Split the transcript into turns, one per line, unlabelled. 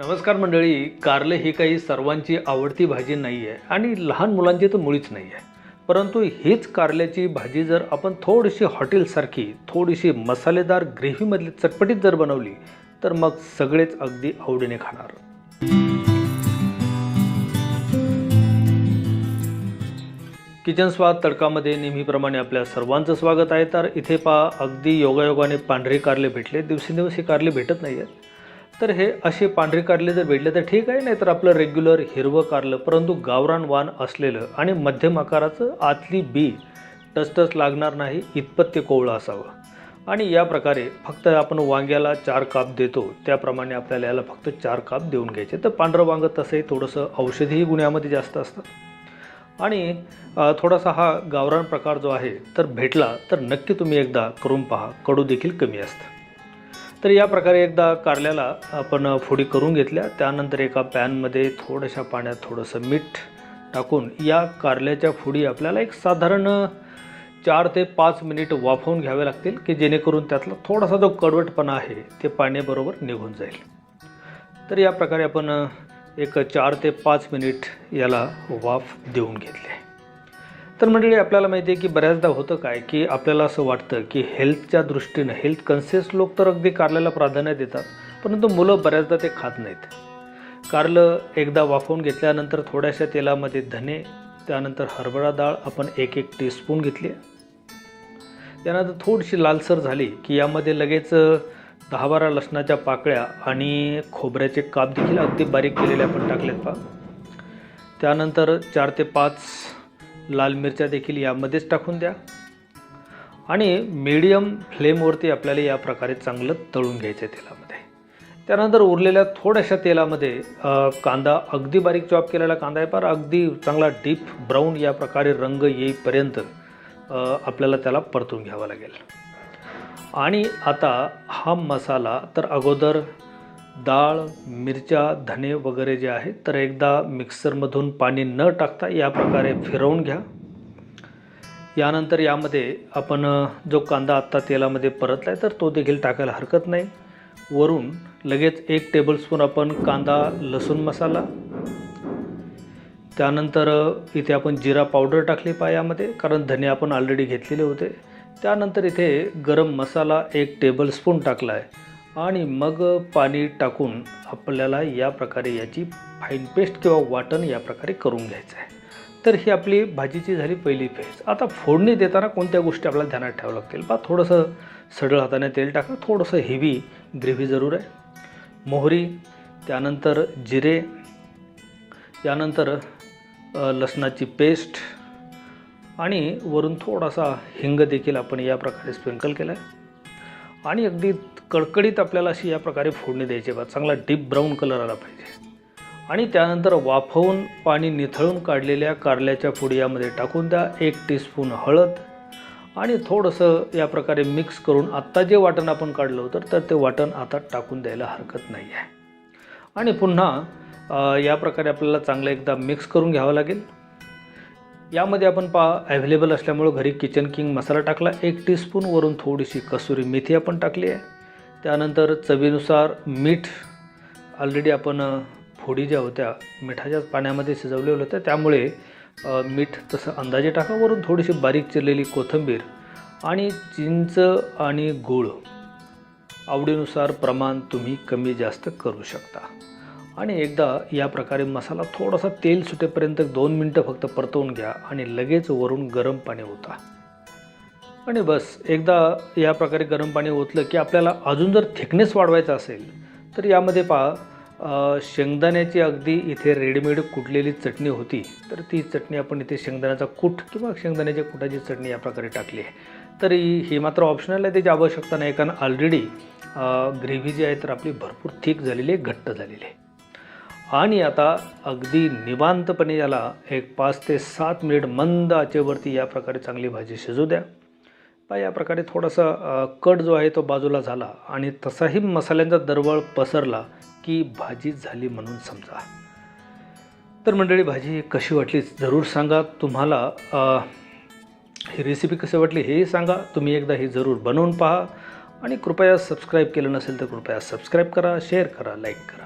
नमस्कार मंडळी कारले ही काही सर्वांची आवडती भाजी नाही आहे आणि लहान मुलांची तर मुळीच नाही आहे परंतु हीच कारल्याची भाजी जर आपण थोडीशी हॉटेलसारखी थोडीशी मसालेदार ग्रेव्हीमधली चटपटीत जर बनवली तर मग सगळेच अगदी आवडीने खाणार. किचन स्वाद तडकामध्ये नेहमीप्रमाणे आपल्या सर्वांचं स्वागत आहे. तर इथे पा अगदी योगायोगाने पांढरे कारले भेटले. दिवसेंदिवस हे कारले भेटत नाही आहेत तर हे असे पांढरे कारले जर भेटले तर ठीक आहे नाही तर आपलं रेग्युलर हिरवं कारलं परंतु गावरान वाण असलेलं आणि मध्यम आकाराचं आतली बी टचटच लागणार नाही इतपत ते कोवळं असावं. आणि या प्रकारे फक्त आपण वांग्याला चार काप देतो त्याप्रमाणे आपल्याला याला फक्त चार काप देऊन घ्यायचे. तर पांढरं वांगं तसंही थोडंसं औषधीही गुण्यामध्ये जास्त असतं. आणि थोडासा हा गावरान प्रकार जो आहे तर भेटला तर नक्की तुम्ही एकदा करून पहा कडू देखील कमी असतं. तर या प्रकारे एकदा कारल्याला आपण फोडी करून घेतल्या. त्यानंतर एका पॅनमध्ये थोड्याशा पाण्यात थोडंसं मीठ टाकून या कारल्याच्या फोडी आपल्याला एक साधारण चार ते पाच मिनिट वाफवून घ्यावे लागतील की जेणेकरून त्यातला थोडासा जो कडवटपणा आहे ते पाण्याबरोबर निघून जाईल. तर या प्रकारे आपण एक चार ते पाच मिनिट याला वाफ देऊन घेतले. तर मंडळी आपल्याला माहिती आहे की बऱ्याचदा होतं काय की आपल्याला असं वाटतं की हेल्थच्या दृष्टीनं हेल्थ कन्सियस लोक तर अगदी कारल्याला प्राधान्य देतात परंतु मुलं बऱ्याचदा ते खात नाहीत. कारलं एकदा वाफवून घेतल्यानंतर थोड्याशा तेलामध्ये धने त्यानंतर हरभरा डाळ आपण एक एक टीस्पून घेतली. त्यानंतर थोडीशी लालसर झाली की यामध्ये लगेच दहा बारा लसणाच्या पाकळ्या आणि खोबऱ्याचे काप देखील अगदी बारीक केलेले आपण टाकलेत पा त्यानंतर चार ते पाच लाल मिरच्या देखील यामध्येच टाकून द्या. आणि मीडियम फ्लेमवरती आपल्याला या प्रकारे चांगलं तळून घ्यायचं आहे तेलामध्ये. त्यानंतर उरलेल्या थोड्याशा तेलामध्ये कांदा अगदी बारीक चॉप केलेला कांदा आहे. पर अगदी चांगला डीप ब्राऊन या प्रकारे रंग येईपर्यंत आपल्याला त्याला परतून घ्यावा लागेल. आणि आता हा मसाला तर अगोदर डाळ मिरच्या धने वगैरे जे आहे तर एकदा मिक्सरमधून पाणी न टाकता या प्रकारे फिरवून घ्या. यानंतर यामध्ये आपण जो कांदा आत्ता तेलामध्ये परतला आहे तर तो देखील टाकायला हरकत नाही. वरून लगेच एक टेबलस्पून आपण कांदा लसूण मसाला. त्यानंतर इथे आपण जिरा पावडर टाकली पा यामध्ये कारण धने आपण ऑलरेडी घेतलेले होते. त्यानंतर इथे गरम मसाला एक टेबलस्पून टाकला आहे आणि मग पाणी टाकून आपल्याला या प्रकारे याची फाईन पेस्ट किंवा वाटण या प्रकारे करून घ्यायचं आहे. तर ही आपली भाजीची झाली पहिली फेज आता फोडणी देताना कोणत्या गोष्टी आपल्याला ध्यानात ठेवावं लागतील? बा थोडंसं सडळ हाताने तेल टाका थोडंसं हेवी ग्रेव्ही जरूर आहे. मोहरी त्यानंतर जिरे यानंतर लसणाची पेस्ट आणि वरून थोडासा हिंग देखील आपण या प्रकारे स्प्रिंकल केला आहे आणि अगदी कडकडीत आपल्याला अशी या प्रकारे फोडणी द्यायची बा चांगला डीप ब्राऊन कलर आला पाहिजे. आणि त्यानंतर वाफवून पाणी निथळून काढलेल्या कारल्याच्या फोडी यामध्ये टाकून द्या. एक टीस्पून हळद. आणि थोडंसं या प्रकारे मिक्स करून आत्ता जे वाटण आपण काढलं होतं तर ते वाटण आता टाकून द्यायला हरकत नाही आहे आणि पुन्हा या प्रकारे आपल्याला चांगलं एकदा मिक्स करून घ्यावं लागेल. यामध्ये आपण पा अवेलेबल असल्यामुळं घरी किचन किंग मसाला टाकला एक टीस्पून वरून थोडीशी कसुरी मेथी आपण टाकली आहे. त्यानंतर चवीनुसार मीठ ऑलरेडी आपण फोडी ज्या होत्या मिठाच्याच पाण्यामध्ये शिजवलेल्या होत्या त्यामुळे मीठ तसं अंदाजे टाका वरून थोडीशी बारीक चिरलेली कोथिंबीर आणि चिंच आणि गूळ. आवडीनुसार प्रमाण तुम्ही कमी जास्त करू शकता. आणि एकदा या प्रकारे मसाला थोडासा तेल सुटेपर्यंत दोन मिनटं फक्त परतवून घ्या आणि लगेच वरून गरम पाणी ओता. आणि बस एकदा या प्रकारे गरम पाणी ओतलं की आपल्याला अजून जर थिकनेस वाढवायचा असेल तर यामध्ये पहा शेंगदाण्याची अगदी इथे रेडीमेड कुटलेली चटणी होती तर ती चटणी आपण इथे शेंगदाण्याचा कूट किंवा शेंगदाण्याच्या कुटाची चटणी या प्रकारे टाकली आहे. तरी ही मात्र ऑप्शनल आहे त्याची आवश्यकता नाही कारण ऑलरेडी ग्रेव्ही जी आहे तर आपली भरपूर थिक झालेली आहे घट्ट झालेली आहे. आणि आता अगदी निवांतपणे याला एक पाच ते सात मिनिट मंद आचेवरती या प्रकारे चांगली भाजी शिजू द्या. पा या प्रकारे थोडासा कट जो आहे तो बाजूला झाला आणि तसाही मसाल्यांचा दरवळ पसरला की भाजी झाली म्हणून समजा. तर मंडळी भाजी कशी वाटली जरूर सांगा. तुम्हाला ही रेसिपी कशी वाटली हेही सांगा. तुम्ही एकदा ही जरूर बनवून पहा आणि कृपया सबस्क्राईब केलं नसेल तर कृपया सबस्क्राईब करा शेअर करा लाईक करा.